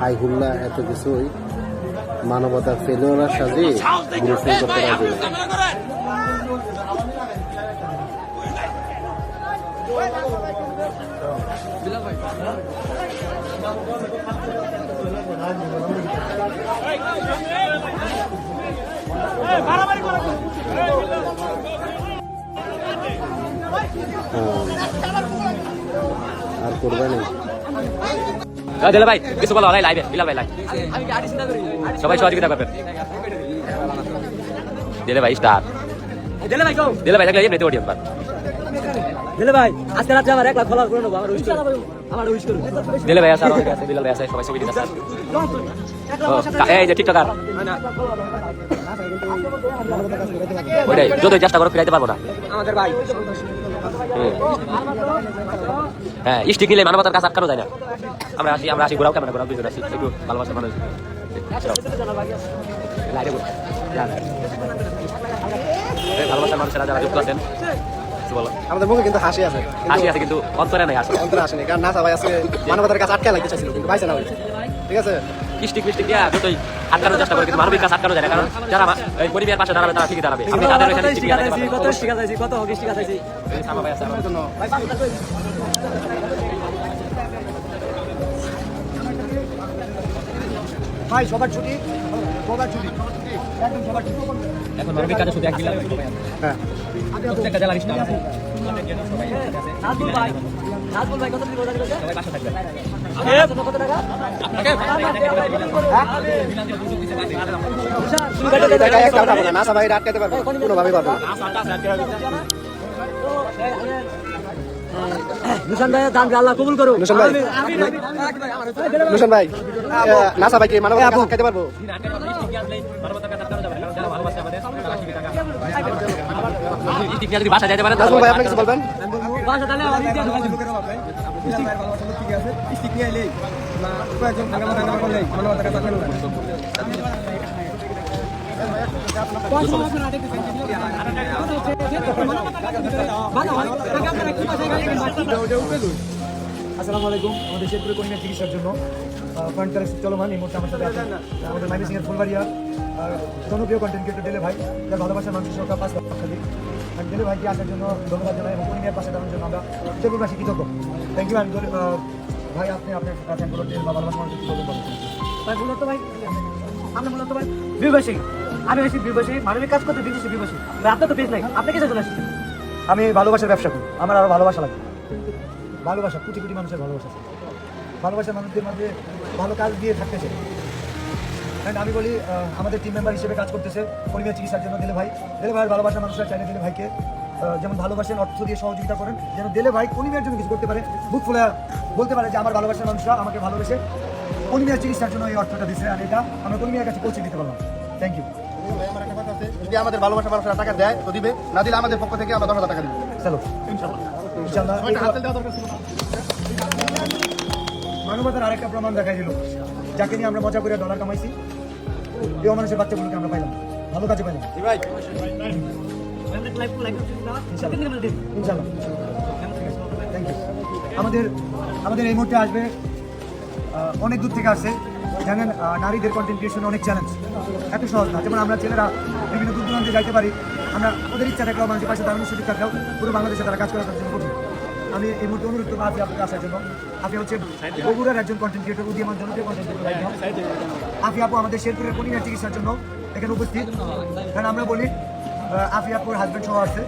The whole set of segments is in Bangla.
হাই হুল্লা এত কিছুই। মানবতার ফেলোয়ার সাজে গ্রুপিং করতে রাজি হ্যাঁ। আর করবে না দিলে ভাই কিছু বলো ভাই লাইভে বিলাল ভাই লাইভ সবাই সহযোগিতা করবেন দিলে ভাই স্টার দিলে ভাই দিলে ভাই দেখলে এমনিতে পার দিলে ভাই আজকে রাতে আমার এক লাখ ফলোয়ার করে নেব আমার উইশ আমার উইশ দিলে ভাই অনেক আছে বিলাল ভাই আছে সবাই ছবি দিতে এই যে টিকটকার ওইটাই যদি চেষ্টা করো ফিরাইতে পারব না আমাদের ভাই। হ্যাঁ স্টিক নিলে মানবতার কাছে আটকানো যায় না। আমরা আসি আমরা আসি ঘোরাও কেমন? ঘোরাও দুজন আসি। একটু ভালোবাসার মানুষ। ভালোবাসার মানুষেরা যারা যুক্ত আছেন বলো। আমাদের মুখে কিন্তু হাসি আছে। হাসি আছে কিন্তু অন্তরে নাই আসে অন্তরে আসেনি। কারণ না সবাই আছে মানবতার কাছে আটকে লাগতে চাইছিল কিন্তু পাইছে না ঠিক আছে? স্টিক মিস্টিক দিয়া যতই আটকানোর চেষ্টা করে কিন্তু মানবিক কাজ আটকানো যায় না কারণ যারা এই পরিবারের পাশে দাঁড়াবে তারা ঠিকই দাঁড়াবে। আপনি তাদের পারবেন। কত স্টিকার আছে কত হকি স্টিকার আছে ভাই আছে, জন্য। ভাই সবার ছুটি? সবার ছুটি। একদম সবার ছুটি। এখন মানবিক কাজে শুধু এক বিলাল হ্যাঁ। প্রত্যেকটা জেলার স্টাফ আছে। নাজমুল ভাই নাজমুল ভাই। একটা না না সবাই আটকাতে পারবে কোনোভাবেই পারবে না। ভাই দান আল্লাহ কবুল করো নুসন ভাই। নুসন ভাই না সবাই কি মানবতার কাছে আটকাতে পারব যদি বাসা যাইতে পারেন নাজমুল ভাই আপনি কিছু বলবেন বাসা তাহলে আমার ইতিহাস আসসালামু আলাইকুম। আমাদের শেরপুরে কন্যা চিকিৎসার জন্য কালেকশন চলমান, এই মুহূর্তে আমার সাথে আমাদের মাইমি সিং এর ফুলবাড়িয়া জনপ্রিয় কন্টেন্ট ক্রিয়েটর ডেলে ভাই ভালোবাসার মানুষের সংখ্যা পাঁচ লক্ষ আর ভাইকে আসার জন্য ধন্যবাদ জানাই এবং কন্যার পাশে দাঁড়ানোর জন্য আমরা শেরপুরবাসী কৃতজ্ঞ। থ্যাংক ইউ আমি ভাই আপনি আপনার কাছে বলো ডেল বা ভালোবাসা ভাই মূলত ভাই। আপনি মূলত ভাই। বিবাসী আমি হয়েছি বিবাসী মানবিক কাজ করতে বিদেশি বিবাসী আপনার তো পেজ নাই আপনি কিসে চলে আসছেন আমি ভালোবাসার ব্যবসা করি। আমার আরও ভালোবাসা লাগে। ভালোবাসা কোটি কোটি মানুষের ভালোবাসা ভালোবাসা মানুষদের মধ্যে ভালো কাজ দিয়ে থাকতে চাই। And আমি বলি আমাদের টিম মেম্বার হিসেবে কাজ করতেছে পরিবার চিকিৎসার জন্য দিলে ভাই। দিলে ভাইয়ের ভালোবাসার মানুষরা চাইলে দিলে ভাইকে। যেমন ভালোবাসেন অর্থ দিয়ে সহযোগিতা করেন। যেন দিলে ভাই পরিবারের জন্য কিছু করতে পারে। বুক ফুলে বলতে পারে যে আমার ভালোবাসার মানুষরা আমাকে ভালোবেসে পরিবার চিকিৎসার জন্য এই অর্থটা দিছে আর এটা আমরা পরিবারের কাছে পৌঁছে দিতে পারলাম। থ্যাংক ইউ যদি আমাদের ভালোবাসা মানুষরা টাকা দেয় তো দিবে না দিলে আমাদের পক্ষ থেকে আমরা দশ হাজার টাকা দিব। চলো। ইনশাল্লাহ। মানবতার আরেকটা প্রমাণ দেখা দিল। যাকে নিয়ে আমরা মজা করে ডলার কামাইছি এই মানুষের বাচ্চাগুলোকে আমরা পাইলাম। ভালো কাজে পাইলাম। ইনশাল্লাহ। থ্যাংক ইউ আমাদের আমাদের এই মুহূর্তে আসবে অনেক দূর থেকে আসে জানেন নারীদের কন্টেন্ট ক্রিয়েশন অনেক চ্যালেঞ্জ এত সহজ না। যেমন আমরা ছেলেরা বিভিন্ন দূর দূরান্তে যাইতে পারি। আমরা ওদের ইচ্ছা থাকলেও মানুষের পাশে দাঁড়ানোর সুযোগ থাকলেও পুরো বাংলাদেশে তারা কাজ করার জন্য আমি এই মুহূর্তে অনুরোধ করব আপনি আপনার আসার জন্য। আপনি হচ্ছে বগুড়ার একজন কন্টেন্ট ক্রিয়েটর উদীয়মান জনপ্রিয় কন্টেন্ট ক্রিয়েটর আফি আপু আমাদের শেরপুরের কনিয়ার চিকিৎসার জন্য এখানে উপস্থিত। কারণ আমরা বলি আফি আপুর হাজব্যান্ড সহ আসছে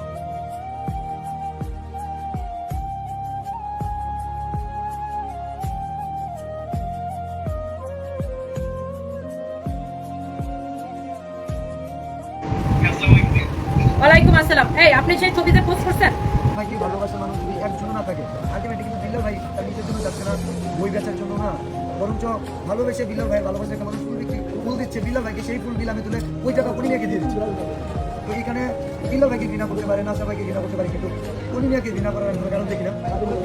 ওয়ালাইকুম আসসালাম। এই আপনি সেই ছবিতে পোস্ট করছেন? নাকি ভালোবাসার মানুষ। ভাই জন্য যাচ্ছে না, বই বেচার জন্য না। বরঞ্চ ভালোবেসে বিল্লাল ভাই, ভালোবাসে একটা মানুষ ফুল বিক্রি ফুল দিচ্ছে বিল্লাল ভাইকে সেই ফুল বিল আমি তুলে ওই টাকা কনিমিয়াকে দিয়ে দিচ্ছি। তো এখানে বিল্লাল ভাইকে ঘৃণা করতে পারে, নাসা ভাইকে ঘৃণা করতে পারে, কিন্তু কনিমিয়াকে ঘৃণা করার কোনো কারণ দেখি না।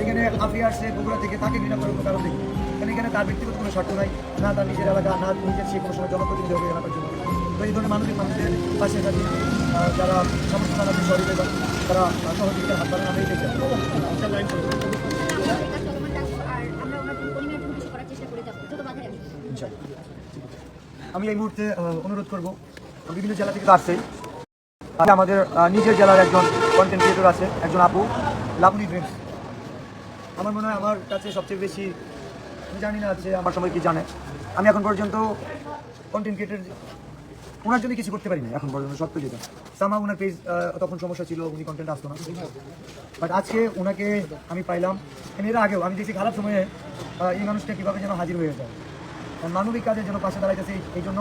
এখানে আফিয়া আসছে, বগুড়া থেকে তাকে ঘৃণা করার কোনো কারণ দেখি না। কারণ এখানে তার ব্যক্তিগত কোনো শর্ত নাই, না তার নিজের এলাকা, না নিজের সে কোনো সময় জনপ্রতিনিধি হবে এলাকার জন্য। তো এই ধরনের মানবিক মানুষদের পাশে থাকি যারা সমস্ত মানুষের শরীরে তারা সহযোগিতার হাত বাড়ানো আমি এটাই ইনশাআল্লাহ আমি এই মুহূর্তে অনুরোধ করব, বিভিন্ন জেলা থেকে আর আমাদের নিজের জেলার একজন কন্টেন্ট ক্রিয়েটর আছে, একজন আপু লাভলি ড্রিমস আমার মনে হয় আমার কাছে সবচেয়ে বেশি, আমি জানি না যে আমার সময় কি জানে। আমি এখন পর্যন্ত কন্টেন্ট ক্রিয়েটর ওনার জন্য কিছু করতে পারিনি, এখন পর্যন্ত, সত্য যেটা। সামা ওনার পেজ তখন সমস্যা ছিল, উনি কন্টেন্ট আসতো না। বাট আজকে ওনাকে আমি পাইলাম and এর আগেও, আমি দেখছি খারাপ সময়ে এই মানুষটা কীভাবে যেন হাজির হয়ে যায়। মানবিক কাজের জন্য পাশে দাঁড়াইতেছে এই- জন্য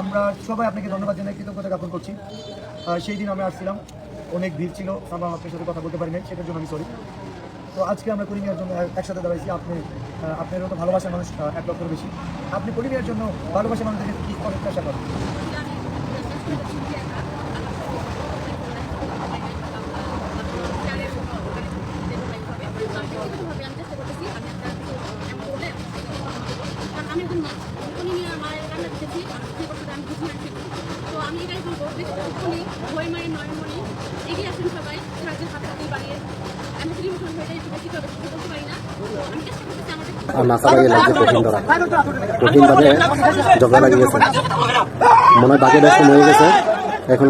আমরা সবাই আপনাকে ধন্যবাদ জানাই, কৃতজ্ঞতা জ্ঞাপন করছি। সেই দিন আমরা আসছিলাম, অনেক ভিড় ছিল, আমরা আপনার সাথে কথা বলতে পারি নাই, সেটার জন্য আমি সরি তো আজকে আমরা করিমিয়ার জন্য একসাথে দাঁড়াইছি, আপনি আপনারও তো ভালোবাসার মানুষ এক লক্ষের বেশি। আপনি করিমিয়ার জন্য ভালোবাসার মানুষদের কি করার চেষ্টা করেন আমি এখন উনি নিয়ে আমার রান্না দিতেছি আমি কি করতে আমি বুঝি না ঠিক তো আমি এটা বলব উনি ভয় মায়ের নয়নমণি এগিয়ে আসেন সবাই, সাহায্যের হাত বাড়িয়ে। আমি শ্রী হয়ে বেশি করে বেশি পারি না। মনে হয় বাকি ব্যস্ত মরে গেছে। এখন